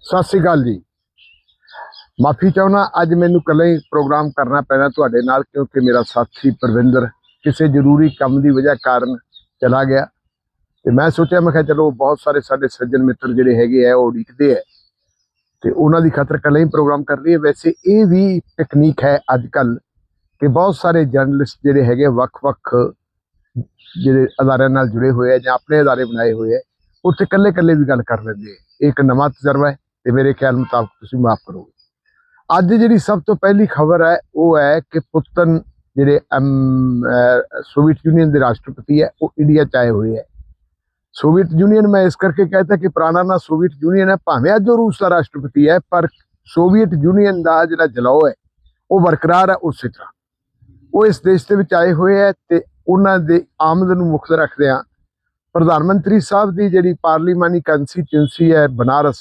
ਸਤਿ ਸ੍ਰੀ ਅਕਾਲ ਜੀ। ਮਾਫੀ ਚਾਹੁੰਦਾ, ਅੱਜ ਮੈਨੂੰ ਇਕੱਲਾ ਹੀ ਪ੍ਰੋਗਰਾਮ ਕਰਨਾ ਪੈਣਾ ਤੁਹਾਡੇ ਨਾਲ, ਕਿਉਂਕਿ ਮੇਰਾ ਸਾਥੀ ਪ੍ਰਵਿੰਦਰ ਕਿਸੇ ਜ਼ਰੂਰੀ ਕੰਮ ਦੀ ਵਜ੍ਹਾ ਕਾਰਨ ਚਲਾ ਗਿਆ। ਤੇ ਮੈਂ ਸੋਚਿਆ, ਮੈਂ ਕਿਹਾ ਚਲੋ, ਬਹੁਤ ਸਾਰੇ ਸਾਡੇ ਸੱਜਣ ਮਿੱਤਰ ਜਿਹੜੇ ਹੈਗੇ ਆ, ਉਹ ਉਡੀਕਦੇ ਆ। ਤੇ ਉਹਨਾਂ ਦੀ ਖਾਤਰ ਇਕੱਲਾ ਹੀ ਪ੍ਰੋਗਰਾਮ ਕਰ ਰਹੀ ਹੈ ਵੈਸੇ ਇਹ ਵੀ ਟੈਕਨੀਕ ਹੈ ਅੱਜ ਕੱਲ ਕਿ ਬਹੁਤ ਸਾਰੇ ਜਰਨਲਿਸਟ ਜਿਹੜੇ ਹੈਗੇ ਵੱਖ-ਵੱਖ ਜਿਹੜੇ ਅਦਾਰਿਆਂ ਨਾਲ ਜੁੜੇ ਹੋਏ ਆ ਜਾਂ ਆਪਣੇ ਅਦਾਰੇ ਬਣਾਏ ਹੋਏ ਆ, ਉੱਥੇ ਇਕੱਲੇ-ਇਕੱਲੇ ਵੀ ਗੱਲ ਕਰ ਲੈਂਦੇ ਆ। ਇਹ ਇੱਕ ਨਵਾਂ ਤਜਰਬਾ ਹੈ ਤੇ ਮੇਰੇ ਖਿਆਲ ਮੁਤਾਬਕ ਤੁਸੀਂ ਮਾਫ ਕਰੋਗੇ। ਅੱਜ ਜਿਹੜੀ ਸਭ ਤੋਂ ਪਹਿਲੀ ਖਬਰ ਹੈ, ਉਹ ਹੈ ਕਿ ਪੁਤਨ ਜਿਹੜੇ ਸੋਵੀਅਤ ਯੂਨੀਅਨ ਦੇ ਰਾਸ਼ਟਰਪਤੀ ਹੈ, ਉਹ ਇੰਡੀਆ ਚ ਆਏ ਹੋਏ ਹੈ। ਸੋਵੀਅਤ ਯੂਨੀਅਨ ਮੈਂ ਇਸ ਕਰਕੇ ਕਹਿੰਦਾ ਕਿ ਪੁਰਾਣਾ ਨਾ ਸੋਵੀਅਤ ਯੂਨੀਅਨ ਹੈ, ਭਾਵੇਂ ਅੱਜ ਉਹ ਰੂਸ ਦਾ ਰਾਸ਼ਟਰਪਤੀ ਹੈ, ਪਰ ਸੋਵੀਅਤ ਯੂਨੀਅਨ ਦਾ ਜਿਹੜਾ ਜਲਾਓ ਹੈ, ਉਹ ਬਰਕਰਾਰ ਹੈ ਉਸੇ ਤਰ੍ਹਾਂ। ਉਹ ਇਸ ਦੇਸ਼ ਦੇ ਵਿੱਚ ਆਏ ਹੋਏ ਹੈ ਤੇ ਉਹਨਾਂ ਦੇ ਆਮਦ ਨੂੰ ਮੁੱਖ ਰੱਖਦਿਆਂ ਪ੍ਰਧਾਨ ਮੰਤਰੀ ਸਾਹਿਬ ਦੀ ਜਿਹੜੀ ਪਾਰਲੀਮਾਨੀ ਕੰਸਟੀਚੁਐਂਸੀ ਹੈ ਬਨਾਰਸ,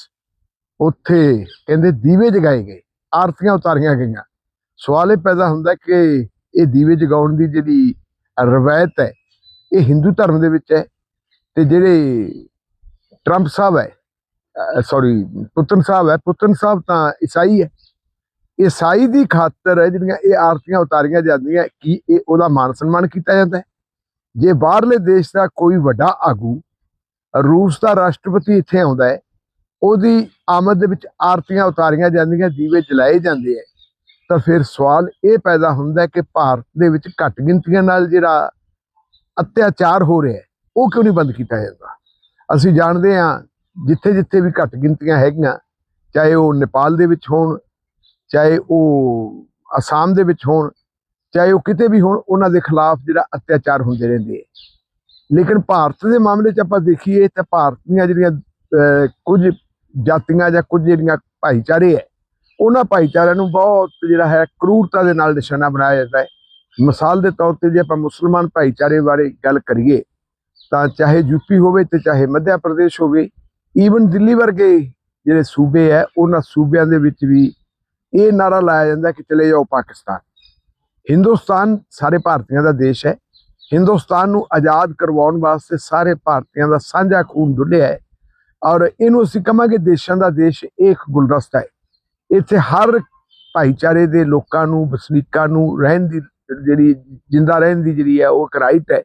ਉੱਥੇ ਕਹਿੰਦੇ ਦੀਵੇ ਜਗਾਏ ਗਏ, ਆਰਤੀਆਂ ਉਤਾਰੀਆਂ ਗਈਆਂ। ਸਵਾਲ ਇਹ ਪੈਦਾ ਹੁੰਦਾ ਕਿ ਇਹ ਦੀਵੇ ਜਗਾਉਣ ਦੀ ਜਿਹੜੀ ਰਵਾਇਤ ਹੈ, ਇਹ ਹਿੰਦੂ ਧਰਮ ਦੇ ਵਿੱਚ ਹੈ ਤੇ ਜਿਹੜੇ ਟਰੰਪ ਸਾਹਿਬ ਹੈ ਸੌਰੀ ਪੁੱਤਨ ਸਾਹਿਬ ਹੈ, ਪੁੱਤਨ ਸਾਹਿਬ ਤਾਂ ਈਸਾਈ ਹੈ। ਈਸਾਈ ਦੀ ਖਾਤਰ ਜਿਹੜੀਆਂ ਇਹ ਆਰਤੀਆਂ ਉਤਾਰੀਆਂ ਜਾਂਦੀਆਂ, ਕੀ ਇਹ ਉਹਦਾ ਮਾਨ ਸਨਮਾਨ ਕੀਤਾ ਜਾਂਦਾ ਹੈ? ਜੇ ਬਾਹਰਲੇ ਦੇਸ਼ ਦਾ ਕੋਈ ਵੱਡਾ ਆਗੂ ਰੂਸ ਦਾ ਰਾਸ਼ਟਰਪਤੀ ਇੱਥੇ ਆਉਂਦਾ ਹੈ, ਉਹਦੀ ਆਮਦ ਦੇ ਵਿੱਚ ਆਰਤੀਆਂ ਉਤਾਰੀਆਂ ਜਾਂਦੀਆਂ, ਦੀਵੇ ਜਲਾਏ ਜਾਂਦੇ ਹੈ, ਤਾਂ ਫਿਰ ਸਵਾਲ ਇਹ ਪੈਦਾ ਹੁੰਦਾ ਕਿ ਭਾਰਤ ਦੇ ਵਿੱਚ ਘੱਟ ਗਿਣਤੀਆਂ ਨਾਲ ਜਿਹੜਾ ਅਤਿਆਚਾਰ ਹੋ ਰਿਹਾ ਉਹ ਕਿਉਂ ਨਹੀਂ ਬੰਦ ਕੀਤਾ ਜਾਂਦਾ? ਅਸੀਂ ਜਾਣਦੇ ਹਾਂ ਜਿੱਥੇ ਜਿੱਥੇ ਵੀ ਘੱਟ ਗਿਣਤੀਆਂ ਹੈਗੀਆਂ, ਚਾਹੇ ਉਹ ਨੇਪਾਲ ਦੇ ਵਿੱਚ ਹੋਣ, ਚਾਹੇ ਉਹ ਅਸਾਮ ਦੇ ਵਿੱਚ ਹੋਣ ਚਾਹੇ ਉਹ ਕਿਤੇ ਵੀ ਹੋਣ, ਉਹਨਾਂ ਦੇ ਖਿਲਾਫ ਜਿਹੜਾ ਅਤਿਆਚਾਰ ਹੁੰਦੇ ਰਹਿੰਦੇ ਹੈ ਲੇਕਿਨ ਭਾਰਤ ਦੇ ਮਾਮਲੇ 'ਚ ਆਪਾਂ ਦੇਖੀਏ ਤਾਂ ਭਾਰਤ ਦੀਆਂ ਜਿਹੜੀਆਂ ਕੁਝ ਜਾਤੀਆਂ ਜਾਂ ਕੁਝ ਜਿਹੜੀਆਂ ਭਾਈਚਾਰੇ ਹੈ ਉਹਨਾਂ ਭਾਈਚਾਰਿਆਂ ਨੂੰ ਬਹੁਤ ਜਿਹੜਾ ਹੈ ਕਰੂਰਤਾ ਦੇ ਨਾਲ ਨਿਸ਼ਾਨਾ ਬਣਾਇਆ ਜਾਂਦਾ ਹੈ। ਮਿਸਾਲ ਦੇ ਤੌਰ ਤੇ ਜੇ ਆਪਾਂ ਮੁਸਲਮਾਨ ਭਾਈਚਾਰੇ ਬਾਰੇ ਗੱਲ ਕਰੀਏ, ਤਾਂ ਚਾਹੇ ਯੂਪੀ ਹੋਵੇ ਤੇ ਚਾਹੇ ਮੱਧ ਪ੍ਰਦੇਸ਼ ਹੋਵੇ ਈਵਨ ਦਿੱਲੀ ਵਰਗੇ ਜਿਹੜੇ ਸੂਬੇ ਹੈ ਉਹਨਾਂ ਸੂਬਿਆਂ ਦੇ ਵਿੱਚ ਵੀ ਇਹ ਨਾਰਾ ਲਾਇਆ ਜਾਂਦਾ ਕਿ ਚਲੇ ਜਾਓ ਪਾਕਿਸਤਾਨ। ਹਿੰਦੁਸਤਾਨ ਸਾਰੇ ਭਾਰਤੀਆਂ ਦਾ ਦੇਸ਼ ਹੈ। ਹਿੰਦੁਸਤਾਨ ਨੂੰ ਆਜ਼ਾਦ ਕਰਵਾਉਣ ਵਾਸਤੇ ਸਾਰੇ ਭਾਰਤੀਆਂ ਦਾ ਸਾਂਝਾ ਖੂਨ ਡੁੱਲਿਆ ਹੈ ਔਰ ਇਹਨੂੰ ਅਸੀਂ ਕਹਾਂਗੇ ਦੇਸ਼ਾਂ ਦਾ ਦੇਸ਼ ਇਹ ਇੱਕ ਗੁਲਦਸਤਾ ਹੈ। ਇੱਥੇ ਹਰ ਭਾਈਚਾਰੇ ਦੇ ਲੋਕਾਂ ਨੂੰ, ਵਸਨੀਕਾਂ ਨੂੰ ਰਹਿਣ ਦੀ ਜਿਹੜੀ, ਜਿੰਦਾ ਰਹਿਣ ਦੀ ਜਿਹੜੀ ਹੈ ਉਹ ਇੱਕ ਰਾਈਟ ਹੈ।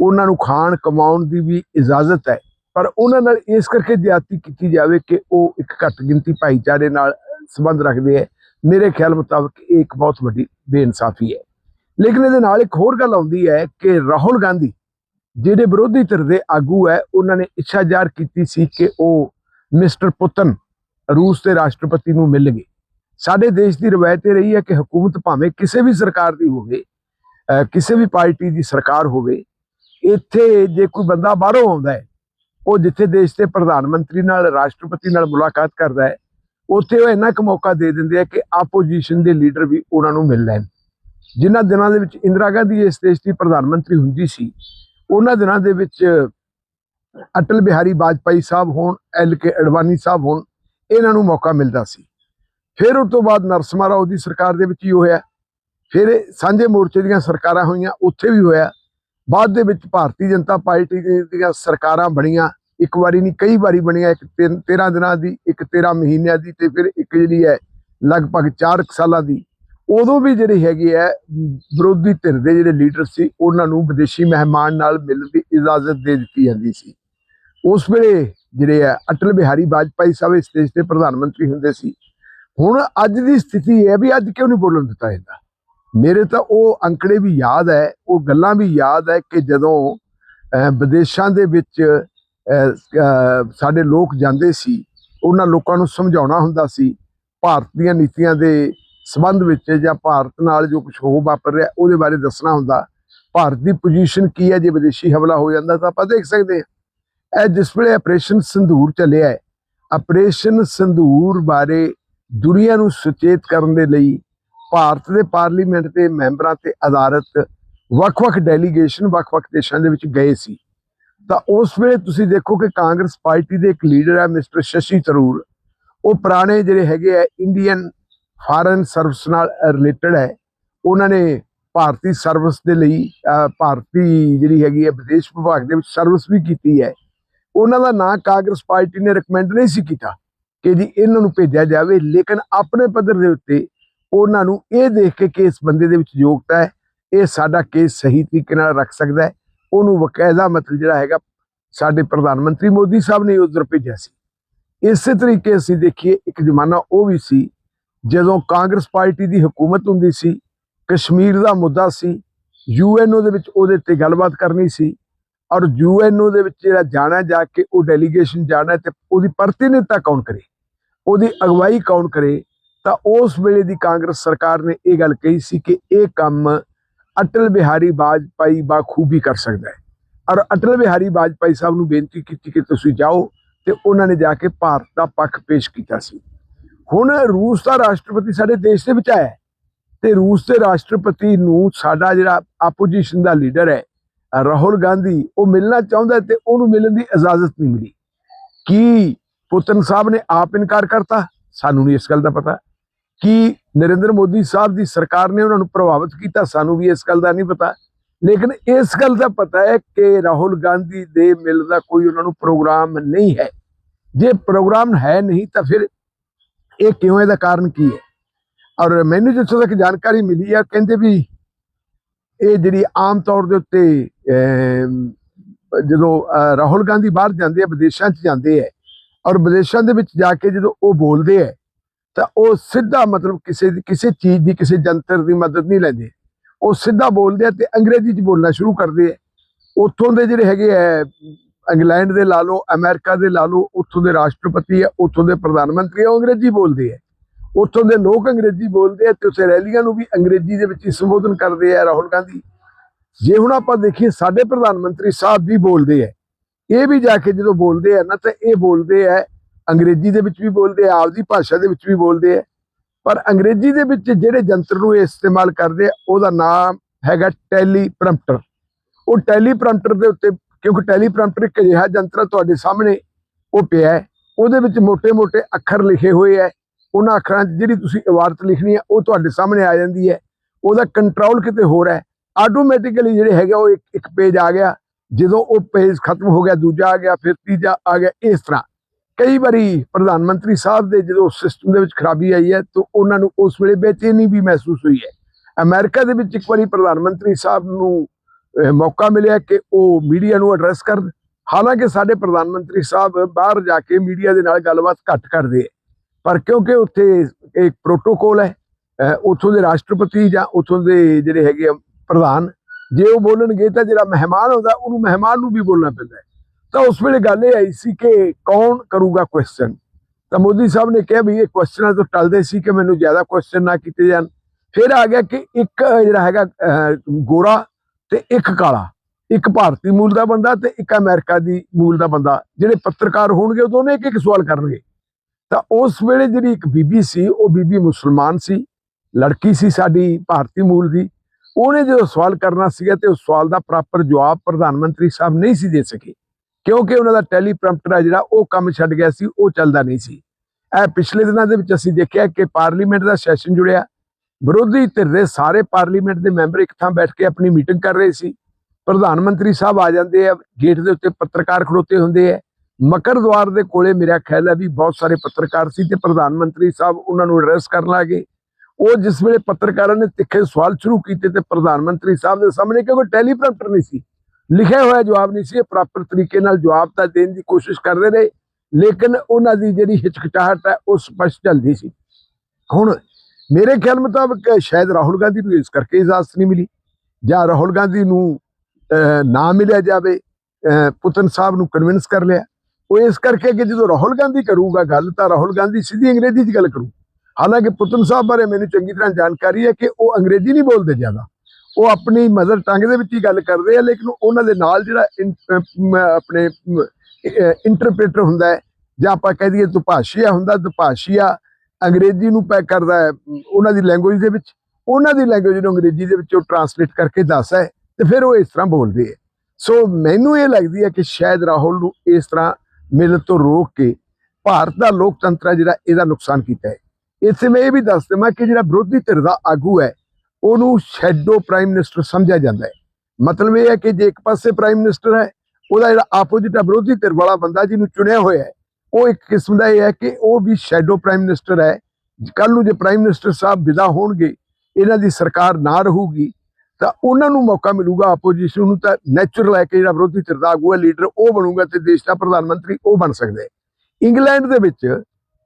ਉਹਨਾਂ ਨੂੰ ਖਾਣ ਕਮਾਉਣ ਦੀ ਵੀ ਇਜਾਜ਼ਤ ਹੈ। ਪਰ ਉਹਨਾਂ ਨਾਲ ਇਸ ਕਰਕੇ ਜ਼ਿਆਦਤੀ ਕੀਤੀ ਜਾਵੇ ਕਿ ਉਹ ਇੱਕ ਘੱਟ ਗਿਣਤੀ ਭਾਈਚਾਰੇ ਨਾਲ ਸੰਬੰਧ ਰੱਖਦੇ ਹੈ। ਮੇਰੇ ਖਿਆਲ ਮੁਤਾਬਕ ਇਹ ਇੱਕ ਬਹੁਤ ਵੱਡੀ ਬੇਇਨਸਾਫੀ ਹੈ। ਲੇਕਿਨ ਇਹਦੇ ਨਾਲ ਇੱਕ ਹੋਰ ਗੱਲ ਆਉਂਦੀ ਹੈ ਕਿ ਰਾਹੁਲ ਗਾਂਧੀ ਜਿਹੜੇ ਵਿਰੋਧੀ ਧਿਰ ਦੇ ਆਗੂ ਹੈ, ਉਹਨਾਂ ਨੇ ਇੱਛਾ ਜ਼ਾਹਰ ਕੀਤੀ ਸੀ ਕਿ ਉਹ ਮਿਸਟਰ ਪੁਤਨ ਰੂਸ ਦੇ ਰਾਸ਼ਟਰਪਤੀ ਨੂੰ ਮਿਲਣਗੇ। ਸਾਡੇ ਦੇਸ਼ ਦੀ ਰਵਾਇਤ ਇਹ ਰਹੀ ਹੈ ਕਿ ਹਕੂਮਤ ਭਾਵੇਂ ਕਿਸੇ ਵੀ ਸਰਕਾਰ ਦੀ ਹੋਵੇ ਕਿਸੇ ਵੀ ਪਾਰਟੀ ਦੀ ਸਰਕਾਰ ਹੋਵੇ, ਇੱਥੇ ਜੇ ਕੋਈ ਬੰਦਾ ਬਾਹਰੋਂ ਆਉਂਦਾ ਹੈ, ਉਹ ਜਿੱਥੇ ਦੇਸ਼ ਦੇ ਪ੍ਰਧਾਨ ਮੰਤਰੀ ਨਾਲ, ਰਾਸ਼ਟਰਪਤੀ ਨਾਲ ਮੁਲਾਕਾਤ ਕਰਦਾ ਹੈ ਉੱਥੇ ਉਹ ਇੰਨਾ ਕੁ ਮੌਕਾ ਦੇ ਦਿੰਦੇ ਆ ਕਿ ਆਪੋਜੀਸ਼ਨ ਦੇ ਲੀਡਰ ਵੀ ਉਹਨਾਂ ਨੂੰ ਮਿਲ ਲੈਣ। ਜਿਨ੍ਹਾਂ ਦਿਨਾਂ ਦੇ ਵਿੱਚ ਇੰਦਰਾ ਗਾਂਧੀ ਇਸ ਦੇਸ਼ ਦੀ ਪ੍ਰਧਾਨ ਮੰਤਰੀ ਹੁੰਦੀ ਸੀ, ਉਹਨਾਂ ਦਿਨਾਂ ਦੇ ਵਿੱਚ ਅਟਲ ਬਿਹਾਰੀ ਵਾਜਪਾਈ ਸਾਹਿਬ ਹੋਣ, ਐਲ ਕੇ ਅਡਵਾਨੀ ਸਾਹਿਬ ਹੋਣ, ਇਹਨਾਂ ਨੂੰ ਮੌਕਾ ਮਿਲਦਾ ਸੀ। ਫਿਰ ਉਸ ਤੋਂ ਬਾਅਦ ਨਰਸਿਮਹਾ ਰਾਓ ਦੀ ਸਰਕਾਰ ਦੇ ਵਿੱਚ ਹੀ ਹੋਇਆ। ਫਿਰ ਸਾਂਝੇ ਮੋਰਚੇ ਦੀਆਂ ਸਰਕਾਰਾਂ ਹੋਈਆਂ, ਉੱਥੇ ਵੀ ਹੋਇਆ। ਬਾਅਦ ਦੇ ਵਿੱਚ ਭਾਰਤੀ ਜਨਤਾ ਪਾਰਟੀ ਦੀਆਂ ਸਰਕਾਰਾਂ ਬਣੀਆਂ। ਇੱਕ ਵਾਰੀ ਨਹੀਂ, ਕਈ ਵਾਰੀ ਬਣੀਆਂ ਇੱਕ 13 ਦਿਨਾਂ ਦੀ, ਇੱਕ 13 ਮਹੀਨਿਆਂ ਦੀ ਤੇ ਫਿਰ ਇੱਕ ਜਿਹੜੀ ਹੈ ਲਗਭਗ 4 ਸਾਲਾਂ ਦੀ। ਉਦੋਂ ਵੀ ਜਿਹੜੇ ਹੈਗੇ ਹੈ ਵਿਰੋਧੀ ਧਿਰ ਦੇ ਜਿਹੜੇ ਲੀਡਰ ਸੀ, ਉਹਨਾਂ ਨੂੰ ਵਿਦੇਸ਼ੀ ਮਹਿਮਾਨ ਨਾਲ ਮਿਲਣ ਦੀ ਇਜਾਜ਼ਤ ਦੇ ਦਿੱਤੀ ਜਾਂਦੀ ਸੀ। ਉਸ ਵੇਲੇ ਜਿਹੜੇ ਹੈ ਅਟਲ ਬਿਹਾਰੀ ਵਾਜਪਾਈ ਸਾਹਿਬ ਇਸ ਦੇਸ਼ ਦੇ ਪ੍ਰਧਾਨ ਮੰਤਰੀ ਹੁੰਦੇ ਸੀ। ਹੁਣ ਅੱਜ ਦੀ ਸਥਿਤੀ ਇਹ ਹੈ ਵੀ ਅੱਜ ਕਿਉਂ ਨਹੀਂ ਬੋਲਣ ਦਿੱਤਾ ਜਾਂਦਾ? ਮੇਰੇ ਤਾਂ ਉਹ ਅੰਕੜੇ ਵੀ ਯਾਦ ਹੈ, ਉਹ ਗੱਲਾਂ ਵੀ ਯਾਦ ਹੈ ਕਿ ਜਦੋਂ ਵਿਦੇਸ਼ਾਂ ਦੇ ਵਿੱਚ ਸਾਡੇ ਲੋਕ ਜਾਂਦੇ ਸੀ, ਉਹਨਾਂ ਲੋਕਾਂ ਨੂੰ ਸਮਝਾਉਣਾ ਹੁੰਦਾ ਸੀ, ਭਾਰਤ ਦੀਆਂ ਨੀਤੀਆਂ ਦੇ ਸਬੰਧ ਵਿੱਚ ਜਾਂ ਭਾਰਤ ਨਾਲ ਜੋ ਕੁਝ ਹੋ ਵਾਪਰ ਰਿਹਾ, ਉਹਦੇ ਬਾਰੇ ਦੱਸਣਾ ਹੁੰਦਾ। ਭਾਰਤ ਦੀ ਪੋਜੀਸ਼ਨ ਕੀ ਹੈ? ਜੇ ਵਿਦੇਸ਼ੀ ਹਮਲਾ ਹੋ ਜਾਂਦਾ ਤਾਂ ਆਪਾਂ ਦੇਖ ਸਕਦੇ ਹਾਂ। ਇਹ ਜਿਸ ਵੇਲੇ ਆਪਰੇਸ਼ਨ ਸੰਧੂਰ ਚੱਲਿਆ ਹੈ ਆਪਰੇਸ਼ਨ ਸੰਧੂਰ ਬਾਰੇ ਦੁਨੀਆ ਨੂੰ ਸੁਚੇਤ ਕਰਨ ਦੇ ਲਈ ਭਾਰਤ ਦੇ ਪਾਰਲੀਮੈਂਟ ਦੇ ਮੈਂਬਰਾਂ ਤੇ ਆਧਾਰਿਤ ਵੱਖ-ਵੱਖ ਡੈਲੀਗੇਸ਼ਨ ਵੱਖ-ਵੱਖ ਦੇਸ਼ਾਂ ਦੇ ਵਿੱਚ ਗਏ ਸੀ। ਤਾਂ ਉਸ ਵੇਲੇ ਤੁਸੀਂ ਦੇਖੋ ਕਿ ਕਾਂਗਰਸ ਪਾਰਟੀ ਦੇ ਇੱਕ ਲੀਡਰ ਹੈ ਮਿਸਟਰ ਸ਼ਸ਼ੀ ਤਰੂਰ ਉਹ ਪੁਰਾਣੇ ਜਿਹੜੇ ਹੈਗੇ ਆ, ਇੰਡੀਅਨ ਫਾਰਨ ਸਰਵਿਸ ਨਾਲ ਰਿਲੇਟਡ ਹੈ। ਉਹਨਾਂ ਨੇ ਭਾਰਤੀ ਸਰਵਿਸ ਦੇ ਲਈ ਭਾਰਤੀ ਜਿਹੜੀ ਹੈਗੀ ਹੈ, ਵਿਦੇਸ਼ ਵਿਭਾਗ ਦੇ ਵਿੱਚ ਸਰਵਿਸ ਵੀ ਕੀਤੀ ਹੈ। ਉਹਨਾਂ ਦਾ ਨਾਂ ਕਾਂਗਰਸ ਪਾਰਟੀ ਨੇ ਰეკਮੈਂਡ ਨਹੀਂ ਸੀ ਕੀਤਾ ਕਿ ਜੀ ਇਹਨਾਂ ਨੂੰ ਭੇਜਿਆ ਜਾਵੇ, ਲੇਕਿਨ ਆਪਣੇ ਪੱਧਰ ਦੇ ਉੱਤੇ ਉਹਨਾਂ ਨੂੰ ਇਹ ਦੇਖ ਕੇ ਕਿ ਇਸ ਬੰਦੇ ਦੇ ਵਿੱਚ ਯੋਗਤਾ ਹੈ, ਇਹ ਸਾਡਾ ਕੇਸ ਸਹੀ ਤਰੀਕੇ ਨਾਲ ਰੱਖ ਸਕਦਾ ਹੈ। ਉਹਨੂੰ ਵਕਾਇਦਾ ਮਤਲਬ ਜਿਹੜਾ ਹੈਗਾ, ਸਾਡੇ ਪ੍ਰਧਾਨ ਮੰਤਰੀ ਮੋਦੀ ਸਾਹਿਬ ਨੇ ਉਧਰ ਭੇਜਿਆ ਸੀ। ਇਸੇ ਤਰੀਕੇ ਅਸੀਂ ਦੇਖੀਏ, ਇੱਕ ਜ਼ਮਾਨਾ ਉਹ ਵੀ ਸੀ, ਜਦੋਂ ਕਾਂਗਰਸ ਪਾਰਟੀ ਦੀ ਹਕੂਮਤ ਹੁੰਦੀ ਸੀ, ਕਸ਼ਮੀਰ ਦਾ ਮੁੱਦਾ ਸੀ ਯੂਐਨਓ ਦੇ ਵਿੱਚ ਉਹਦੇ ਤੇ ਗੱਲਬਾਤ ਕਰਨੀ ਸੀ, ਔਰ ਯੂਐਨਓ ਦੇ ਵਿੱਚ ਜਿਹੜਾ ਜਾਣਾ ਜਾ ਕੇ ਉਹ ਡੈਲੀਗੇਸ਼ਨ ਜਾਣਾ ਤੇ ਉਹਦੀ ਪ੍ਰਤੀਨਿਧਤਾ ਕੌਣ ਕਰੇ, ਉਹਦੀ ਅਗਵਾਈ ਕੌਣ ਕਰੇ, ਤਾਂ ਉਸ ਵੇਲੇ ਦੀ ਕਾਂਗਰਸ ਸਰਕਾਰ ਨੇ ਇਹ ਗੱਲ ਕਹੀ ਸੀ ਕਿ ਇਹ ਕੰਮ ਅਟਲ ਬਿਹਾਰੀ ਵਾਜਪਾਈ ਬਾਖੂਬੀ ਕਰ ਸਕਦਾ ਹੈ। ਔਰ ਅਟਲ ਬਿਹਾਰੀ ਵਾਜਪਾਈ ਸਾਹਿਬ ਨੂੰ ਬੇਨਤੀ ਕੀਤੀ ਕਿ ਤੁਸੀਂ ਜਾਓ ਤੇ ਉਹਨਾਂ ਨੇ ਜਾ ਕੇ ਭਾਰਤ ਦਾ ਪੱਖ ਪੇਸ਼ ਕੀਤਾ ਸੀ। ਹੁਣ ਰੂਸ ਦਾ ਰਾਸ਼ਟਰਪਤੀ ਸਾਡੇ ਦੇਸ਼ ਦੇ ਵਿੱਚ ਆਇਆ ਹੈ ਤੇ ਰੂਸ ਦੇ ਰਾਸ਼ਟਰਪਤੀ ਨੂੰ ਸਾਡਾ ਜਿਹੜਾ ਆਪੋਜੀਸ਼ਨ ਦਾ ਲੀਡਰ ਹੈ, ਰਾਹੁਲ ਗਾਂਧੀ, ਉਹ ਮਿਲਣਾ ਚਾਹੁੰਦਾ ਤੇ ਉਹਨੂੰ ਮਿਲਣ ਦੀ ਇਜਾਜ਼ਤ ਨਹੀਂ ਮਿਲੀ। ਕੀ ਪੁਤਨ ਸਾਹਿਬ ਨੇ ਆਪ ਇਨਕਾਰ ਕਰਤਾ? ਸਾਨੂੰ ਨਹੀਂ ਇਸ ਗੱਲ ਦਾ ਪਤਾ। ਕੀ ਨਰਿੰਦਰ ਮੋਦੀ ਸਾਹਿਬ ਦੀ ਸਰਕਾਰ ਨੇ ਉਹਨਾਂ ਨੂੰ ਪ੍ਰਭਾਵਿਤ ਕੀਤਾ, ਸਾਨੂੰ ਵੀ ਇਸ ਗੱਲ ਦਾ ਨਹੀਂ ਪਤਾ। ਲੇਕਿਨ ਇਸ ਗੱਲ ਦਾ ਪਤਾ ਹੈ ਕਿ ਰਾਹੁਲ ਗਾਂਧੀ ਦੇ ਮਿਲ ਦਾ ਕੋਈ ਉਹਨਾਂ ਨੂੰ ਪ੍ਰੋਗਰਾਮ ਨਹੀਂ ਹੈ। ਜੇ ਪ੍ਰੋਗਰਾਮ ਹੈ ਨਹੀਂ ਤਾਂ ਫਿਰ ਇਹ ਕਿਉਂ, ਇਹਦਾ ਕਾਰਨ ਕੀ ਹੈ? ਔਰ ਮੈਨੂੰ ਜਿੱਥੋਂ ਤੱਕ ਜਾਣਕਾਰੀ ਮਿਲੀ ਆ, ਕਹਿੰਦੇ ਵੀ ਇਹ ਜਿਹੜੀ ਆਮ ਤੌਰ ਦੇ ਉੱਤੇ ਜਦੋਂ ਰਾਹੁਲ ਗਾਂਧੀ ਬਾਹਰ ਜਾਂਦੇ ਆ, ਵਿਦੇਸ਼ਾਂ 'ਚ ਜਾਂਦੇ ਆ, ਔਰ ਵਿਦੇਸ਼ਾਂ ਦੇ ਵਿੱਚ ਜਾ ਕੇ ਜਦੋਂ ਉਹ ਬੋਲਦੇ ਆ ਤਾਂ ਉਹ ਸਿੱਧਾ ਮਤਲਬ ਕਿਸੇ ਦੀ, ਕਿਸੇ ਚੀਜ਼ ਦੀ, ਕਿਸੇ ਜੰਤਰ ਦੀ ਮਦਦ ਨਹੀਂ ਲੈਂਦੇ। ਉਹ ਸਿੱਧਾ ਬੋਲਦੇ ਆ ਤੇ ਅੰਗਰੇਜ਼ੀ 'ਚ ਬੋਲਣਾ ਸ਼ੁਰੂ ਕਰਦੇ ਆ। ਉੱਥੋਂ ਦੇ ਜਿਹੜੇ ਹੈਗੇ ਆ, ਇੰਗਲੈਂਡ ਦੇ ਲਾ ਲਓ, ਅਮਰੀਕਾ ਦੇ ਲਾ ਲਓ, ਉੱਥੋਂ ਦੇ ਰਾਸ਼ਟਰਪਤੀ ਆ, ਉੱਥੋਂ ਦੇ ਪ੍ਰਧਾਨ ਮੰਤਰੀ ਆ, ਉਹ ਅੰਗਰੇਜ਼ੀ ਬੋਲਦੇ ਆ। ਉੱਥੋਂ ਦੇ ਲੋਕ ਅੰਗਰੇਜ਼ੀ ਬੋਲਦੇ ਆ ਤੇ ਉਸੇ ਰੈਲੀਆਂ ਨੂੰ ਵੀ ਅੰਗਰੇਜ਼ੀ ਦੇ ਵਿੱਚ ਹੀ ਸੰਬੋਧਨ ਕਰਦੇ ਆ, ਰਾਹੁਲ ਗਾਂਧੀ। ਜੇ ਹੁਣ ਆਪਾਂ ਦੇਖੀਏ, ਸਾਡੇ ਪ੍ਰਧਾਨ ਮੰਤਰੀ ਸਾਹਿਬ ਵੀ ਬੋਲਦੇ ਆ। ਇਹ ਵੀ ਜਾ ਕੇ ਜਦੋਂ ਬੋਲਦੇ ਆ ਨਾ, ਤਾਂ ਇਹ ਬੋਲਦੇ ਆ ਅੰਗਰੇਜ਼ੀ ਦੇ ਵਿੱਚ ਵੀ ਬੋਲਦੇ ਆ, ਆਪਦੀ ਭਾਸ਼ਾ ਦੇ ਵਿੱਚ ਵੀ ਬੋਲਦੇ ਆ। ਪਰ ਅੰਗਰੇਜ਼ੀ ਦੇ ਵਿੱਚ ਜਿਹੜੇ ਜੰਤਰ ਨੂੰ ਇਹ ਇਸਤੇਮਾਲ ਕਰਦੇ ਆ, ਉਹਦਾ ਨਾਮ ਹੈਗਾ ਟੈਲੀ ਪ੍ਰੰਪਟਰ ਉਹ ਟੈਲੀ ਪ੍ਰੰਪਟਰ ਦੇ ਉੱਤੇ, ਕਿਉਂਕਿ ਟੈਲੀ ਪ੍ਰੰਪਟਰ ਇੱਕ ਅਜਿਹਾ ਜੰਤਰ ਤੁਹਾਡੇ ਸਾਹਮਣੇ, ਉਹ ਪਿਆ ਹੈ। ਉਹਦੇ ਵਿੱਚ ਮੋٹے-ਮੋٹے ਅੱਖਰ ਲਿਖੇ ਹੋਏ ਆ। ਉਹਨਾਂ ਅੱਖਰਾਂ 'ਚ ਜਿਹੜੀ ਤੁਸੀਂ ਇਬਾਰਤ ਲਿਖਣੀ ਆ, ਉਹ ਤੁਹਾਡੇ ਸਾਹਮਣੇ ਆ ਜਾਂਦੀ ਹੈ। ਉਹਦਾ ਕੰਟਰੋਲ ਕਿਤੇ ਹੋਰ ਹੈ। ਆਟੋਮੈਟਿਕਲੀ ਜਿਹੜੇ ਹੈਗਾ ਉਹ ਇੱਕ ਇੱਕ ਪੇਜ ਆ ਗਿਆ। ਜਦੋਂ ਉਹ ਪੇਜ ਖਤਮ ਹੋ ਗਿਆ, ਦੂਜਾ ਆ ਗਿਆ, ਫਿਰ ਤੀਜਾ ਆ ਗਿਆ, ਇਸ ਤਰ੍ਹਾਂ। ਕਈ ਵਾਰੀ ਪ੍ਰਧਾਨ ਮੰਤਰੀ ਸਾਹਿਬ ਦੇ ਜਦੋਂ ਸਿਸਟਮ ਦੇ ਵਿੱਚ ਖਰਾਬੀ ਆਈ ਹੈ ਤਾਂ ਉਹਨਾਂ ਨੂੰ ਉਸ ਵੇਲੇ ਬੇਚੈਨੀ ਵੀ ਮਹਿਸੂਸ ਹੋਈ ਹੈ। ਅਮਰੀਕਾ ਦੇ ਵਿੱਚ ਇੱਕ ਵਾਰੀ ਪ੍ਰਧਾਨ ਮੰਤਰੀ ਸਾਹਿਬ ਨੂੰ ਮੌਕਾ ਮਿਲਿਆ ਕਿ ਉਹ ਮੀਡੀਆ ਨੂੰ ਐਡਰੈਸ ਕਰਨ। ਹਾਲਾਂਕਿ ਸਾਡੇ ਪ੍ਰਧਾਨ ਮੰਤਰੀ ਸਾਹਿਬ ਬਾਹਰ ਜਾ ਕੇ ਮੀਡੀਆ ਦੇ ਨਾਲ ਗੱਲਬਾਤ ਘੱਟ ਕਰਦੇ ਹੈ। ਪਰ ਕਿਉਂਕਿ ਉੱਥੇ ਇੱਕ ਪ੍ਰੋਟੋਕੋਲ ਹੈ ਉੱਥੋਂ ਦੇ ਰਾਸ਼ਟਰਪਤੀ ਜਾਂ ਉੱਥੋਂ ਦੇ ਜਿਹੜੇ ਹੈਗੇ ਆ ਪ੍ਰਧਾਨ, ਜੇ ਉਹ ਬੋਲਣਗੇ ਤਾਂ ਜਿਹੜਾ ਮਹਿਮਾਨ ਹੁੰਦਾ ਉਹਨੂੰ ਮਹਿਮਾਨ ਨੂੰ ਵੀ ਬੋਲਣਾ ਪੈਂਦਾ ਹੈ। ਤਾਂ ਉਸ ਵੇਲੇ ਗੱਲ ਇਹ ਆਈ ਸੀ ਕਿ ਕੌਣ ਕਰੂਗਾ ਕੁਐਸਚਨ ਤਾਂ ਮੋਦੀ ਸਾਹਿਬ ਨੇ ਕਿਹਾ ਵੀ ਇਹ ਕੁਐਸਚਨਾਂ ਤੋਂ ਟਲਦੇ ਸੀ ਕਿ ਮੈਨੂੰ ਜ਼ਿਆਦਾ ਕੁਐਸਚਨ ਨਾ ਕੀਤੇ ਜਾਣ। ਫਿਰ ਆ ਗਿਆ ਕਿ ਇੱਕ ਜਿਹੜਾ ਹੈਗਾ ਗੋਰਾ ਤੇ ਇੱਕ ਕਾਲਾ। ਇੱਕ ਭਾਰਤੀ ਮੂਲ ਦਾ ਬੰਦਾ ਤੇ ਇੱਕ ਅਮਰੀਕਾ ਦੀ ਮੂਲ ਦਾ ਬੰਦਾ। ਜਿਹੜੇ ਪੱਤਰਕਾਰ ਹੋਣਗੇ, ਉਹ ਦੋਨੇ ਇੱਕ ਇੱਕ ਸਵਾਲ ਕਰਨਗੇ। ਤਾਂ ਉਸ ਵੇਲੇ ਜਿਹੜੀ ਇੱਕ ਬੀਬੀ ਸੀ, ਉਹ ਬੀਬੀ ਮੁਸਲਮਾਨ ਸੀ, ਲੜਕੀ ਸੀ ਸਾਡੀ ਭਾਰਤੀ ਮੂਲ ਦੀ। ਉਹਨੇ ਜਦੋਂ ਸਵਾਲ ਕਰਨਾ ਸੀਗਾ ਤੇ ਉਸ ਸਵਾਲ ਦਾ ਪ੍ਰੋਪਰ ਜਵਾਬ ਪ੍ਰਧਾਨ ਮੰਤਰੀ ਸਾਹਿਬ ਨਹੀਂ ਸੀ ਦੇ ਸਕੇ। ਕਿਉਂਕਿ ਉਹਨਾਂ ਦਾ ਟੈਲੀਪ੍ਰੰਪਟਰ ਹੈ ਜਿਹੜਾ, ਉਹ ਕੰਮ ਛੱਡ ਗਿਆ ਸੀ, ਉਹ ਚੱਲਦਾ ਨਹੀਂ ਸੀ। ਇਹ ਪਿਛਲੇ ਦਿਨਾਂ ਦੇ ਵਿੱਚ ਅਸੀਂ ਦੇਖਿਆ ਕਿ ਪਾਰਲੀਮੈਂਟ ਦਾ ਸੈਸ਼ਨ ਜੁੜਿਆ। ਵਿਰੋਧੀ ਧਿਰ ਦੇ ਸਾਰੇ ਪਾਰਲੀਮੈਂਟ ਦੇ ਮੈਂਬਰ ਇੱਕ ਥਾਂ ਬੈਠ ਕੇ ਆਪਣੀ ਮੀਟਿੰਗ ਕਰ ਰਹੇ ਸੀ। ਪ੍ਰਧਾਨ ਮੰਤਰੀ ਸਾਹਿਬ ਆ ਜਾਂਦੇ ਆ, ਗੇਟ ਦੇ ਉੱਤੇ ਪੱਤਰਕਾਰ ਖੜੋਤੇ ਹੁੰਦੇ ਆ। ਮਕਰ ਦਵਾਰ ਦੇ ਕੋਲੇ ਮੇਰਾ ਖਿਆਲ ਹੈ ਵੀ ਬਹੁਤ ਸਾਰੇ ਪੱਤਰਕਾਰ ਸੀ ਤੇ ਪ੍ਰਧਾਨ ਮੰਤਰੀ ਸਾਹਿਬ ਉਹਨਾਂ ਨੂੰ ਐਡਰੈਸ ਕਰਨ ਲੱਗੇ। ਉਹ ਜਿਸ ਵੇਲੇ ਪੱਤਰਕਾਰਾਂ ਨੇ ਤਿੱਖੇ ਸਵਾਲ ਸ਼ੁਰੂ ਕੀਤੇ ਤੇ ਪ੍ਰਧਾਨ ਮੰਤਰੀ ਸਾਹਿਬ ਦੇ ਸਾਹਮਣੇ, ਕਿਉਂਕਿ ਟੈਲੀਪ੍ਰੰਪਟਰ ਨਹੀਂ ਸੀ। ਲਿਖਿਆ ਹੋਇਆ ਜਵਾਬ ਨਹੀਂ ਸੀ, ਇਹ ਪ੍ਰਾਪਰ ਤਰੀਕੇ ਨਾਲ ਜਵਾਬ ਤਾਂ ਦੇਣ ਦੀ ਕੋਸ਼ਿਸ਼ ਕਰਦੇ ਰਹੇ ਲੇਕਿਨ ਉਹਨਾਂ ਦੀ ਜਿਹੜੀ ਹਿਚਕਚਾਹਟ ਹੈ, ਉਹ ਸਪਸ਼ਟ ਚੱਲਦੀ ਸੀ। ਹੁਣ ਮੇਰੇ ਖਿਆਲ ਮੁਤਾਬਕ ਸ਼ਾਇਦ ਰਾਹੁਲ ਗਾਂਧੀ ਨੂੰ ਇਸ ਕਰਕੇ ਇਜਾਜ਼ਤ ਨਹੀਂ ਮਿਲੀ, ਜਾਂ ਰਾਹੁਲ ਗਾਂਧੀ ਨੂੰ ਨਾ ਮਿਲਿਆ ਜਾਵੇ ਪੁਤਨ ਸਾਹਿਬ ਨੂੰ ਕਨਵਿੰਸ ਕਰ ਲਿਆ। ਉਹ ਇਸ ਕਰਕੇ ਕਿ ਜਦੋਂ ਰਾਹੁਲ ਗਾਂਧੀ ਕਰੂਗਾ ਗੱਲ, ਤਾਂ ਰਾਹੁਲ ਗਾਂਧੀ ਸਿੱਧੀ ਅੰਗਰੇਜ਼ੀ 'ਚ ਗੱਲ ਕਰੂ ਹਾਲਾਂਕਿ ਪੁਤਨ ਸਾਹਿਬ ਬਾਰੇ ਮੈਨੂੰ ਚੰਗੀ ਤਰ੍ਹਾਂ ਜਾਣਕਾਰੀ ਹੈ ਕਿ ਉਹ ਅੰਗਰੇਜ਼ੀ ਨਹੀਂ ਬੋਲਦੇ ਜ਼ਿਆਦਾ। ਉਹ ਆਪਣੀ ਮਦਰ ਟੰਗ ਦੇ ਵਿੱਚ ਹੀ ਗੱਲ ਕਰਦੇ ਆ, ਲੇਕਿਨ ਉਹਨਾਂ ਦੇ ਨਾਲ ਜਿਹੜਾ ਇਨ- ਆਪਣੇ ਇੰਟਰਪ੍ਰੀਟਰ ਹੁੰਦਾ ਹੈ, ਜਾਂ ਆਪਾਂ ਕਹਿ ਦਈਏ ਦੁਭਾਸ਼ੀਆ ਹੁੰਦਾ, ਦੁਭਾਸ਼ੀਆ ਅੰਗਰੇਜ਼ੀ ਨੂੰ ਪੈਕ ਕਰਦਾ ਹੈ, ਉਹਨਾਂ ਦੀ ਲੈਂਗੁਏਜ ਦੇ ਵਿੱਚ, ਉਹਨਾਂ ਦੀ ਲੈਂਗੁਏਜ ਨੂੰ ਅੰਗਰੇਜ਼ੀ ਦੇ ਵਿੱਚ ਉਹ ਟਰਾਂਸਲੇਟ ਕਰਕੇ ਦੱਸਦਾ ਹੈ, ਤੇ ਫਿਰ ਉਹ ਇਸ ਤਰ੍ਹਾਂ ਬੋਲਦੇ ਹੈ। ਸੋ ਮੈਨੂੰ ਇਹ ਲੱਗਦੀ ਹੈ ਕਿ ਸ਼ਾਇਦ ਰਾਹੁਲ ਨੂੰ ਇਸ ਤਰ੍ਹਾਂ ਮਿਲਣ ਤੋਂ ਰੋਕ ਕੇ ਭਾਰਤ ਦਾ ਲੋਕਤੰਤਰ ਹੈ ਜਿਹੜਾ, ਇਹਦਾ ਨੁਕਸਾਨ ਕੀਤਾ ਹੈ। ਇਸੇ ਮੈਂ ਇਹ ਵੀ ਦੱਸ ਦੇਵਾਂ ਕਿ ਜਿਹੜਾ ਵਿਰੋਧੀ ਧਿਰ ਦਾ ਆਗੂ ਹੈ ਉਹਨੂੰ ਸ਼ੈਡੋ ਪ੍ਰਾਈਮ ਮਿਨਿਸਟਰ ਸਮਝਿਆ ਜਾਂਦਾ ਹੈ। ਮਤਲਬ ਇਹ ਹੈ ਕਿ ਜੇ ਇੱਕ ਪਾਸੇ ਪ੍ਰਾਈਮ ਮਿਨਿਸਟਰ ਹੈ, ਉਹਦਾ ਜਿਹੜਾ ਆਪੋਜਿਟ ਹੈ, ਵਿਰੋਧੀ ਧਿਰ ਵਾਲਾ ਬੰਦਾ ਜਿਹਨੂੰ ਚੁਣਿਆ ਹੋਇਆ ਹੈ, ਉਹ ਇੱਕ ਕਿਸਮ ਦਾ ਇਹ ਹੈ ਕਿ ਉਹ ਵੀ ਸ਼ੈਡੋ ਪ੍ਰਾਈਮ ਮਿਨਿਸਟਰ ਹੈ। ਕੱਲ ਨੂੰ ਜੇ ਪ੍ਰਾਈਮ ਮਿਨਿਸਟਰ ਸਾਹਿਬ ਵਿਦਾ ਹੋਣਗੇ, ਇਹਨਾਂ ਦੀ ਸਰਕਾਰ ਨਾ ਰਹੂਗੀ, ਤਾਂ ਉਹਨਾਂ ਨੂੰ ਮੌਕਾ ਮਿਲੂਗਾ ਆਪੋਜੀਸ਼ਨ ਨੂੰ, ਤਾਂ ਨੈਚੁਰਲ ਹੈ ਕਿ ਜਿਹੜਾ ਵਿਰੋਧੀ ਧਿਰ ਦਾ ਆਗੂ ਹੈ ਲੀਡਰ ਉਹ ਬਣੂਗਾ ਤੇ ਦੇਸ਼ ਦਾ ਪ੍ਰਧਾਨ ਮੰਤਰੀ ਉਹ ਬਣ ਸਕਦਾ ਹੈ। ਇੰਗਲੈਂਡ ਦੇ ਵਿੱਚ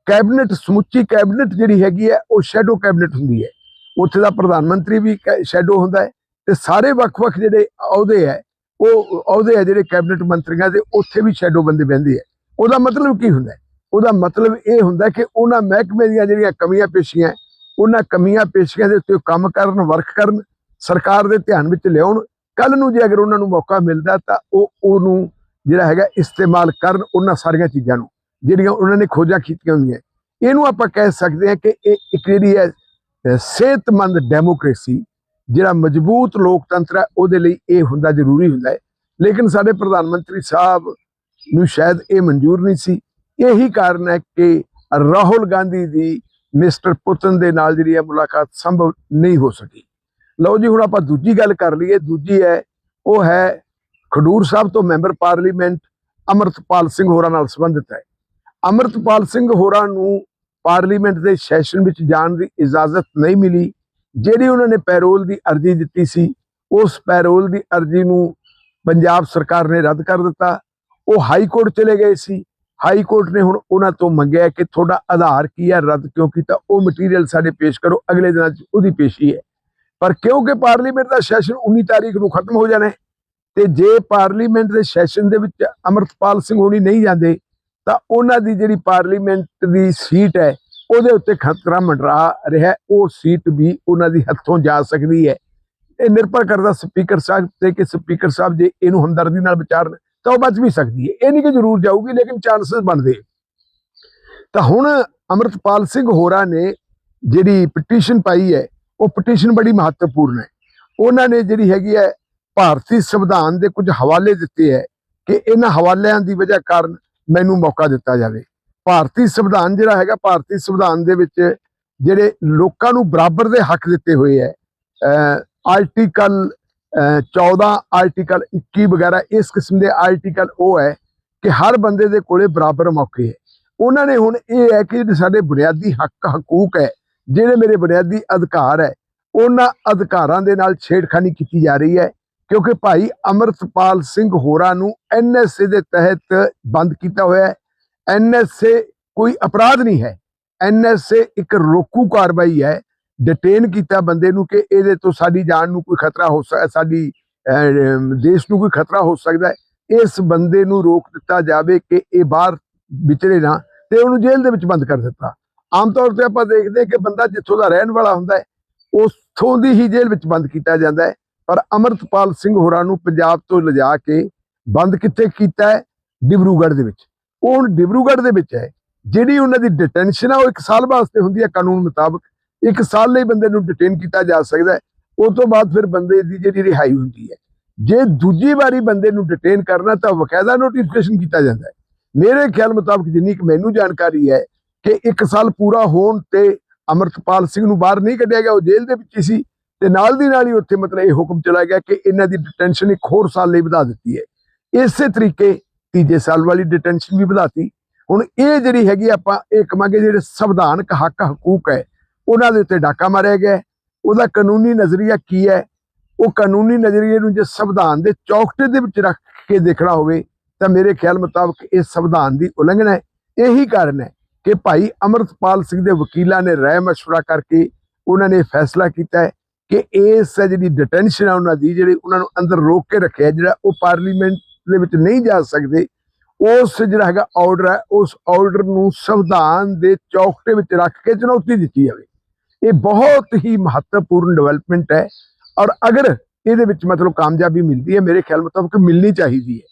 ਕੈਬਨਿਟ ਸਮੁੱਚੀ ਕੈਬਨਿਟ ਜਿਹੜੀ ਹੈਗੀ ਹੈ, ਉਹ ਸ਼ੈਡੋ ਕੈਬਨਿਟ ਹੁੰਦੀ ਹੈ। ਉੱਥੇ ਦਾ ਪ੍ਰਧਾਨ ਮੰਤਰੀ ਵੀ ਸ਼ੈਡੋ ਹੁੰਦਾ ਹੈ ਤੇ ਸਾਰੇ ਵੱਖ-ਵੱਖ ਜਿਹੜੇ ਅਹੁਦੇ ਹੈ, ਉਹ ਅਹੁਦੇ ਹੈ ਜਿਹੜੇ ਕੈਬਨਿਟ ਮੰਤਰੀਆਂ ਦੇ, ਉੱਥੇ ਵੀ ਸ਼ੈਡੋ ਬੰਦੇ ਬਹਿੰਦੇ ਹੈ। ਉਹਦਾ ਮਤਲਬ ਕੀ ਹੁੰਦਾ ਉਹਦਾ ਮਤਲਬ ਇਹ ਹੁੰਦਾ ਕਿ ਉਹਨਾਂ ਮਹਿਕਮੇ ਦੀਆਂ ਜਿਹੜੀਆਂ ਕਮੀਆਂ ਪੇਸ਼ੀਆਂ ਉਹਨਾਂ ਕਮੀਆਂ ਪੇਸ਼ੀਆਂ ਦੇ ਉੱਤੇ ਉਹ ਕੰਮ ਕਰਨ ਵਰਕ ਕਰਨ, ਸਰਕਾਰ ਦੇ ਧਿਆਨ ਵਿੱਚ ਲਿਆਉਣ। ਕੱਲ ਨੂੰ ਜੇ ਅਗਰ ਉਹਨਾਂ ਨੂੰ ਮੌਕਾ ਮਿਲਦਾ ਤਾਂ ਉਹ ਉਹਨੂੰ ਜਿਹੜਾ ਹੈਗਾ ਇਸਤੇਮਾਲ ਕਰਨ ਉਹਨਾਂ ਸਾਰੀਆਂ ਚੀਜ਼ਾਂ ਨੂੰ, ਜਿਹੜੀਆਂ ਉਹਨਾਂ ਨੇ ਖੋਜਾਂ ਕੀਤੀਆਂ ਹੁੰਦੀਆਂ ਇਹਨੂੰ ਆਪਾਂ ਕਹਿ ਸਕਦੇ ਹਾਂ ਕਿ ਇਹ ਇੱਕ ਜਿਹੜੀ ਹੈ ਸਿਹਤਮੰਦ ਡੈਮੋਕ੍ਰੇਸੀ ਜਿਹੜਾ ਮਜ਼ਬੂਤ ਲੋਕਤੰਤਰ ਹੈ, ਉਹਦੇ ਲਈ ਇਹ ਹੁੰਦਾ ਜ਼ਰੂਰੀ ਹੁੰਦਾ ਹੈ। ਲੇਕਿਨ ਸਾਡੇ ਪ੍ਰਧਾਨ ਮੰਤਰੀ ਸਾਹਿਬ ਨੂੰ ਸ਼ਾਇਦ ਇਹ ਮਨਜ਼ੂਰ ਨਹੀਂ ਸੀ। ਇਹੀ ਕਾਰਨ ਹੈ ਕਿ ਰਾਹੁਲ ਗਾਂਧੀ ਦੀ ਮਿਸਟਰ ਪੁਤਨ ਦੇ ਨਾਲ ਜਿਹੜੀ ਹੈ ਮੁਲਾਕਾਤ ਸੰਭਵ ਨਹੀਂ ਹੋ ਸਕੀ। ਲਓ ਜੀ, ਹੁਣ ਆਪਾਂ ਦੂਜੀ ਗੱਲ ਕਰ ਲਈਏ। ਦੂਜੀ ਹੈ, ਉਹ ਹੈ ਖਡੂਰ ਸਾਹਿਬ ਤੋਂ ਮੈਂਬਰ ਪਾਰਲੀਮੈਂਟ ਅਮਰਤਪਾਲ ਸਿੰਘ ਹੋਰਾਂ ਨਾਲ ਸੰਬੰਧਿਤ ਹੈ। ਅਮਰਤਪਾਲ ਸਿੰਘ ਹੋਰਾਂ ਨੂੰ ਪਾਰਲੀਮੈਂਟ ਦੇ ਸੈਸ਼ਨ ਵਿੱਚ ਜਾਣ ਦੀ ਇਜਾਜ਼ਤ ਨਹੀਂ ਮਿਲੀ। ਜਿਹੜੀ ਉਹਨਾਂ ਨੇ ਪੈਰੋਲ ਦੀ ਅਰਜ਼ੀ ਦਿੱਤੀ ਸੀ, ਉਸ ਪੈਰੋਲ ਦੀ ਅਰਜ਼ੀ ਨੂੰ ਪੰਜਾਬ ਸਰਕਾਰ ਨੇ ਰੱਦ ਕਰ ਦਿੱਤਾ। ਉਹ ਹਾਈ ਕੋਰਟ ਚਲੇ ਗਏ ਸੀ। ਹਾਈ ਕੋਰਟ ਨੇ ਹੁਣ ਉਹਨਾਂ ਤੋਂ ਮੰਗਿਆ ਕਿ ਤੁਹਾਡਾ ਆਧਾਰ ਕੀ ਹੈ ਰੱਦ ਕਿਉਂ ਕੀਤਾ? ਉਹ ਮਟੀਰੀਅਲ ਸਾਡੇ ਪੇਸ਼ ਕਰੋ, ਅਗਲੇ ਦਿਨਾਂ 'ਚ ਉਹਦੀ ਪੇਸ਼ੀ ਹੈ। ਪਰ ਕਿਉਂਕਿ ਪਾਰਲੀਮੈਂਟ ਦਾ ਸੈਸ਼ਨ 19 ਤਾਰੀਖ ਨੂੰ ਖਤਮ ਹੋ ਜਾਣਾ ਹੈ, ਤੇ ਜੇ ਪਾਰਲੀਮੈਂਟ ਦੇ ਸੈਸ਼ਨ ਦੇ ਵਿੱਚ ਅਮਰਤਪਾਲ ਸਿੰਘ ਹੋਣੀ ਨਹੀਂ ਜਾਂਦੇ ਤਾਂ ਉਹਨਾਂ ਦੀ ਜਿਹੜੀ ਪਾਰਲੀਮੈਂਟ ਦੀ ਸੀਟ ਹੈ, ਉਹਦੇ ਉੱਤੇ ਖਤਰਾ ਮੰਡਰਾ ਰਿਹਾ ਉਹ ਸੀਟ ਵੀ ਉਹਨਾਂ ਦੀ ਹੱਥੋਂ ਜਾ ਸਕਦੀ ਹੈ। ਇਹ ਨਿਰਭਰ ਕਰਦਾ ਸਪੀਕਰ ਸਾਹਿਬ ਤੇ ਕਿ ਸਪੀਕਰ ਸਾਹਿਬ ਜੇ ਇਹਨੂੰ ਹਮਦਰਦੀ ਨਾਲ ਵਿਚਾਰਨ, ਤਾਂ ਉਹ ਬਚ ਵੀ ਸਕਦੀ ਹੈ। ਇਹ ਨਹੀਂ ਕਿ ਜ਼ਰੂਰ ਜਾਊਗੀ, ਲੇਕਿਨ ਚਾਂਸਸ ਬਣਦੇ ਤਾਂ ਹੁਣ ਅਮਰਤਪਾਲ ਸਿੰਘ ਹੋਰਾਂ ਨੇ ਜਿਹੜੀ ਪਟੀਸ਼ਨ ਪਾਈ ਹੈ, ਉਹ ਪਟੀਸ਼ਨ ਬੜੀ ਮਹੱਤਵਪੂਰਨ ਹੈ। ਉਹਨਾਂ ਨੇ ਜਿਹੜੀ ਹੈਗੀ ਹੈ, ਭਾਰਤੀ ਸੰਵਿਧਾਨ ਦੇ ਕੁਝ ਹਵਾਲੇ ਦਿੱਤੇ ਹੈ ਕਿ ਇਹਨਾਂ ਹਵਾਲਿਆਂ ਦੀ ਵਜ੍ਹਾ ਕਾਰਨ ਮੈਨੂੰ ਮੌਕਾ ਦਿੱਤਾ ਜਾਵੇ। ਭਾਰਤੀ ਸੰਵਿਧਾਨ ਜਿਹੜਾ ਹੈਗਾ, ਭਾਰਤੀ ਸੰਵਿਧਾਨ ਦੇ ਵਿੱਚ ਜਿਹੜੇ ਲੋਕਾਂ ਨੂੰ ਬਰਾਬਰ ਦੇ ਹੱਕ ਦਿੱਤੇ ਹੋਏ ਹੈ ਆਰਟੀਕਲ 14 ਆਰਟੀਕਲ 21 ਵਗੈਰਾ, ਇਸ ਕਿਸਮ ਦੇ ਆਰਟੀਕਲ ਉਹ ਹੈ ਕਿ ਹਰ ਬੰਦੇ ਦੇ ਕੋਲੇ ਬਰਾਬਰ ਮੌਕੇ ਹੈ। ਉਹਨਾਂ ਨੇ ਹੁਣ ਇਹ ਹੈ ਕਿ ਜਿਹੜੇ ਸਾਡੇ ਬੁਨਿਆਦੀ ਹੱਕ, ਹਕੂਕ ਹੈ, ਜਿਹੜੇ ਮੇਰੇ ਬੁਨਿਆਦੀ ਅਧਿਕਾਰ ਹੈ, ਉਹਨਾਂ ਅਧਿਕਾਰਾਂ ਦੇ ਨਾਲ ਛੇੜਖਾਨੀ ਕੀਤੀ ਜਾ ਰਹੀ ਹੈ। ਕਿਉਂਕਿ ਭਾਈ ਅਮਰਤਪਾਲ ਸਿੰਘ ਹੋਰਾਂ ਨੂੰ ਐਨਐਸਏ ਦੇ ਤਹਿਤ ਬੰਦ ਕੀਤਾ ਹੋਇਆ ਹੈ। ਐਨਐਸਏ ਕੋਈ ਅਪਰਾਧ ਨਹੀਂ ਹੈ। ਐਨਐਸਏ ਇੱਕ ਰੋਕੂ ਕਾਰਵਾਈ ਹੈ। ਡਿਟੇਨ ਕੀਤਾ ਬੰਦੇ ਨੂੰ ਕਿ ਇਹਦੇ ਤੋਂ ਸਾਡੀ ਜਾਨ ਨੂੰ ਕੋਈ ਖਤਰਾ ਹੋ ਸਕਦਾ ਸਾਡੀ ਦੇਸ਼ ਨੂੰ ਕੋਈ ਖਤਰਾ ਹੋ ਸਕਦਾ ਹੈ। ਇਸ ਬੰਦੇ ਨੂੰ ਰੋਕ ਦਿੱਤਾ ਜਾਵੇ ਕਿ ਇਹ ਬਾਹਰ ਵਿਚਰੇ ਨਾ ਤੇ ਉਹਨੂੰ ਜੇਲ੍ਹ ਦੇ ਵਿੱਚ ਬੰਦ ਕਰ ਦਿੱਤਾ। ਆਮ ਤੌਰ ਤੇ ਆਪਾਂ ਦੇਖਦੇ ਹਾਂ ਕਿ ਬੰਦਾ ਜਿੱਥੋਂ ਦਾ ਰਹਿਣ ਵਾਲਾ ਹੁੰਦਾ ਹੈ, ਉਥੋਂ ਦੀ ਹੀ ਜੇਲ੍ਹ ਵਿੱਚ ਬੰਦ ਕੀਤਾ ਜਾਂਦਾ ਹੈ। ਪਰ ਅਮਰਤਪਾਲ ਸਿੰਘ ਹੋਰਾਂ ਨੂੰ ਪੰਜਾਬ ਤੋਂ ਲਿਜਾ ਕੇ ਬੰਦ ਕਿੱਥੇ ਕੀਤਾ ਹੈ? ਡਿਬਰੂਗੜ੍ਹ ਦੇ ਵਿੱਚ। ਉਹ ਹੁਣ ਡਿਬਰੂਗੜ੍ਹ ਦੇ ਵਿੱਚ ਹੈ। ਜਿਹੜੀ ਉਹਨਾਂ ਦੀ ਡਿਟੈਂਸ਼ਨ ਆ, ਉਹ ਇੱਕ ਸਾਲ ਵਾਸਤੇ ਹੁੰਦੀ ਹੈ ਕਾਨੂੰਨ ਮੁਤਾਬਕ। ਇੱਕ ਸਾਲ ਲਈ ਬੰਦੇ ਨੂੰ ਡਿਟੇਨ ਕੀਤਾ ਜਾ ਸਕਦਾ ਹੈ। ਉਸ ਤੋਂ ਬਾਅਦ ਫਿਰ ਬੰਦੇ ਦੀ ਜਿਹੜੀ ਰਿਹਾਈ ਹੁੰਦੀ ਹੈ। ਜੇ ਦੂਜੀ ਵਾਰੀ ਬੰਦੇ ਨੂੰ ਡਿਟੇਨ ਕਰਨਾ ਤਾਂ ਬਕਾਇਦਾ ਨੋਟੀਫਿਕੇਸ਼ਨ ਕੀਤਾ ਜਾਂਦਾ ਹੈ। ਮੇਰੇ ਖਿਆਲ ਮੁਤਾਬਕ ਜਿੰਨੀ ਕਿ ਮੈਨੂੰ ਜਾਣਕਾਰੀ ਹੈ ਕਿ ਇੱਕ ਸਾਲ ਪੂਰਾ ਹੋਣ ਤੇ ਅਮਰਤਪਾਲ ਸਿੰਘ ਨੂੰ ਬਾਹਰ ਨਹੀਂ ਕੱਢਿਆ ਗਿਆ, ਉਹ ਜੇਲ੍ਹ ਦੇ ਵਿੱਚ ਹੀ ਸੀ। ਤੇ ਨਾਲ ਦੀ ਨਾਲ ਹੀ ਉੱਥੇ ਮਤਲਬ ਇਹ ਹੁਕਮ ਚਲਾ ਗਿਆ ਕਿ ਇਹਨਾਂ ਦੀ ਡਿਟੈਂਸ਼ਨ ਇੱਕ ਹੋਰ ਸਾਲ ਲਈ ਵਧਾ ਦਿੱਤੀ ਹੈ। ਇਸੇ ਤਰੀਕੇ ਤੀਜੇ ਸਾਲ ਵਾਲੀ ਡਿਟੈਂਸ਼ਨ ਵੀ ਵਧਾਤੀ। ਹੁਣ ਇਹ ਜਿਹੜੀ ਹੈਗੀ ਆਪਾਂ ਇਹ ਕਹਾਂਗੇ ਜਿਹੜੇ ਸੰਵਿਧਾਨਕ ਹੱਕ ਹਕੂਕ ਹੈ, ਉਹਨਾਂ ਦੇ ਉੱਤੇ ਡਾਕਾ ਮਾਰਿਆ ਗਿਆ ਹੈ। ਉਹਦਾ ਕਾਨੂੰਨੀ ਨਜ਼ਰੀਆ ਕੀ ਹੈ? ਉਹ ਕਾਨੂੰਨੀ ਨਜ਼ਰੀਏ ਨੂੰ ਜੇ ਸੰਵਿਧਾਨ ਦੇ ਚੌਕਟੇ ਦੇ ਵਿੱਚ ਰੱਖ ਕੇ ਦੇਖਣਾ ਹੋਵੇ, ਤਾਂ ਮੇਰੇ ਖਿਆਲ ਮੁਤਾਬਕ ਇਹ ਸੰਵਿਧਾਨ ਦੀ ਉਲੰਘਣਾ ਹੈ। ਇਹੀ ਕਾਰਨ ਹੈ ਕਿ ਭਾਈ ਅਮਰਤਪਾਲ ਸਿੰਘ ਦੇ ਵਕੀਲਾਂ ਨੇ ਰਾਏ ਮਸ਼ਵਰਾ ਕਰਕੇ ਉਹਨਾਂ ਨੇ ਫੈਸਲਾ ਕੀਤਾ ਹੈ ਕਿ ਇਸ ਜਿਹੜੀ ਡਿਟੈਂਸ਼ਨ ਹੈ ਉਹਨਾਂ ਦੀ, ਜਿਹੜੀ ਉਹਨਾਂ ਨੂੰ ਅੰਦਰ ਰੋਕ ਕੇ ਰੱਖਿਆ, ਜਿਹੜਾ ਉਹ ਪਾਰਲੀਮੈਂਟ ਦੇ ਵਿੱਚ ਨਹੀਂ ਜਾ ਸਕਦੇ, ਉਸ ਜਿਹੜਾ ਹੈਗਾ ਆਰਡਰ ਹੈ ਉਸ ਆਰਡਰ ਨੂੰ ਸੰਵਿਧਾਨ ਦੇ ਚੌਕਟੇ ਵਿੱਚ ਰੱਖ ਕੇ ਚੁਣੌਤੀ ਦਿੱਤੀ ਜਾਵੇ। ਇਹ ਬਹੁਤ ਹੀ ਮਹੱਤਵਪੂਰਨ ਡਿਵੈਲਪਮੈਂਟ ਹੈ ਔਰ ਅਗਰ ਇਹਦੇ ਵਿੱਚ ਮਤਲਬ ਕਾਮਯਾਬੀ ਮਿਲਦੀ ਹੈ, ਮੇਰੇ ਖਿਆਲ ਮੁਤਾਬਕ ਮਿਲਣੀ ਚਾਹੀਦੀ ਹੈ।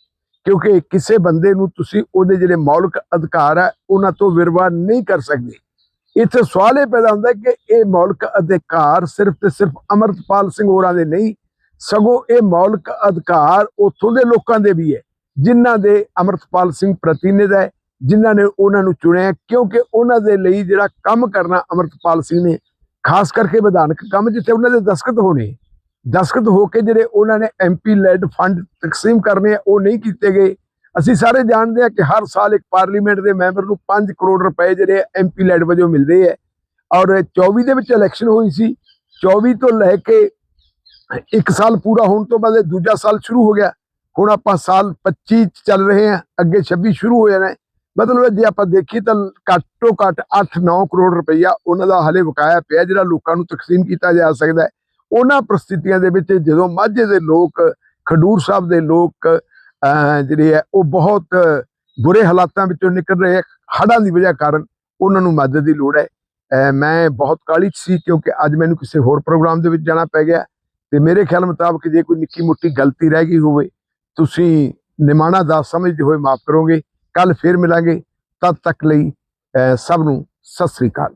ਕਿਉਂਕਿ ਕਿਸੇ ਬੰਦੇ ਨੂੰ ਤੁਸੀਂ ਉਹਦੇ ਜਿਹੜੇ ਮੌਲਿਕ ਅਧਿਕਾਰ ਹੈ ਉਹਨਾਂ ਤੋਂ ਵਿਰਵਾ ਨਹੀਂ ਕਰ ਸਕਦੇ। ਇੱਥੇ ਸਵਾਲ ਇਹ ਪੈਦਾ ਹੁੰਦਾ ਕਿ ਇਹ ਮੌਲਿਕ ਅਧਿਕਾਰ ਸਿਰਫ ਤੇ ਸਿਰਫ ਅਮਰਤਪਾਲ ਸਿੰਘ ਹੋਰਾਂ ਦੇ ਨਹੀਂ, ਸਗੋਂ ਇਹ ਮੌਲਿਕ ਅਧਿਕਾਰ ਉੱਥੋਂ ਦੇ ਲੋਕਾਂ ਦੇ ਵੀ ਹੈ, ਜਿਨ੍ਹਾਂ ਦੇ ਅਮਰਤਪਾਲ ਸਿੰਘ ਪ੍ਰਤੀਨਿਧ ਹੈ, ਜਿਨ੍ਹਾਂ ਨੇ ਉਹਨਾਂ ਨੂੰ ਚੁਣਿਆ, ਕਿਉਂਕਿ ਉਹਨਾਂ ਦੇ ਲਈ ਜਿਹੜਾ ਕੰਮ ਕਰਨਾ ਅਮਰਤਪਾਲ ਸਿੰਘ ਨੇ, ਖਾਸ ਕਰਕੇ ਵਿਧਾਨਕ ਕੰਮ ਜਿੱਥੇ ਉਹਨਾਂ ਦੇ ਦਸਖਤ ਹੋਣੇ, ਦਸਖਤ ਹੋ ਕੇ ਜਿਹੜੇ ਉਹਨਾਂ ਨੇ ਐਮਪੀ ਲੈਡ ਫੰਡ ਤਕਸੀਮ ਕਰਨੇ ਉਹ ਨਹੀਂ ਕੀਤੇ ਗਏ ਅਸੀਂ ਸਾਰੇ ਜਾਣਦੇ ਹਾਂ ਕਿ ਹਰ ਸਾਲ ਇੱਕ ਪਾਰਲੀਮੈਂਟ ਦੇ ਮੈਂਬਰ ਨੂੰ 5 ਕਰੋੜ ਰੁਪਏ ਜਿਹੜੇ ਐਮਪੀ ਲੈਡ ਵਜੋਂ ਮਿਲਦੇ ਹੈ। ਔਰ 24 ਦੇ ਵਿੱਚ ਇਲੈਕਸ਼ਨ ਹੋਈ ਸੀ। 24 ਤੋਂ ਲੈ ਕੇ ਇੱਕ ਸਾਲ ਪੂਰਾ ਹੋਣ ਤੋਂ ਬਾਅਦ ਦੂਜਾ ਸਾਲ ਸ਼ੁਰੂ ਹੋ ਗਿਆ। ਹੁਣ ਆਪਾਂ ਸਾਲ 25 ਚ ਚੱਲ ਰਹੇ ਹਾਂ। ਅੱਗੇ 26 ਸ਼ੁਰੂ ਹੋ ਜਾਣਾ ਮਤਲਬ ਜੇ ਆਪਾਂ ਦੇਖੀਏ ਤਾਂ ਘੱਟੋ ਘੱਟ 8-9 ਕਰੋੜ ਰੁਪਈਆ ਉਹਨਾਂ ਦਾ ਹਲੇ ਬਕਾਇਆ ਪਿਆ ਜਿਹੜਾ ਲੋਕਾਂ ਨੂੰ ਤਕਸੀਮ ਕੀਤਾ ਜਾ ਸਕਦਾ ਉਹਨਾਂ ਪ੍ਰਸਥਿਤੀਆਂ ਦੇ ਵਿੱਚ ਜਦੋਂ ਮਾਝੇ ਦੇ ਲੋਕ, ਖਡੂਰ ਸਾਹਿਬ ਦੇ ਲੋਕ ਜਿਹੜੇ ਹੈ, ਉਹ ਬਹੁਤ ਬੁਰੇ ਹਾਲਾਤਾਂ ਵਿੱਚੋਂ ਨਿਕਲ ਰਹੇ ਹੈ। ਹੜ੍ਹਾਂ ਦੀ ਵਜ੍ਹਾ ਕਾਰਨ ਉਹਨਾਂ ਨੂੰ ਮਦਦ ਦੀ ਲੋੜ ਹੈ। ਮੈਂ ਬਹੁਤ ਕਾਹਲੀ 'ਚ ਸੀ ਕਿਉਂਕਿ ਅੱਜ ਮੈਨੂੰ ਕਿਸੇ ਹੋਰ ਪ੍ਰੋਗਰਾਮ ਦੇ ਵਿੱਚ ਜਾਣਾ ਪੈ ਗਿਆ ਤੇ ਮੇਰੇ ਖਿਆਲ ਮੁਤਾਬਕ ਜੇ ਕੋਈ ਨਿੱਕੀ ਮੁੱਟੀ ਗਲਤੀ ਰਹਿ ਗਈ ਹੋਵੇ, ਤੁਸੀਂ ਨਿਮਾਣਾ ਦਾ ਸਮਝਦੇ ਹੋਏ ਮਾਫ ਕਰੋਗੇ। ਕੱਲ ਫੇਰ ਮਿਲਾਂਗੇ। ਤਦ ਤੱਕ ਲਈ ਸਭ ਨੂੰ ਸਤਿ ਸ੍ਰੀ ਅਕਾਲ।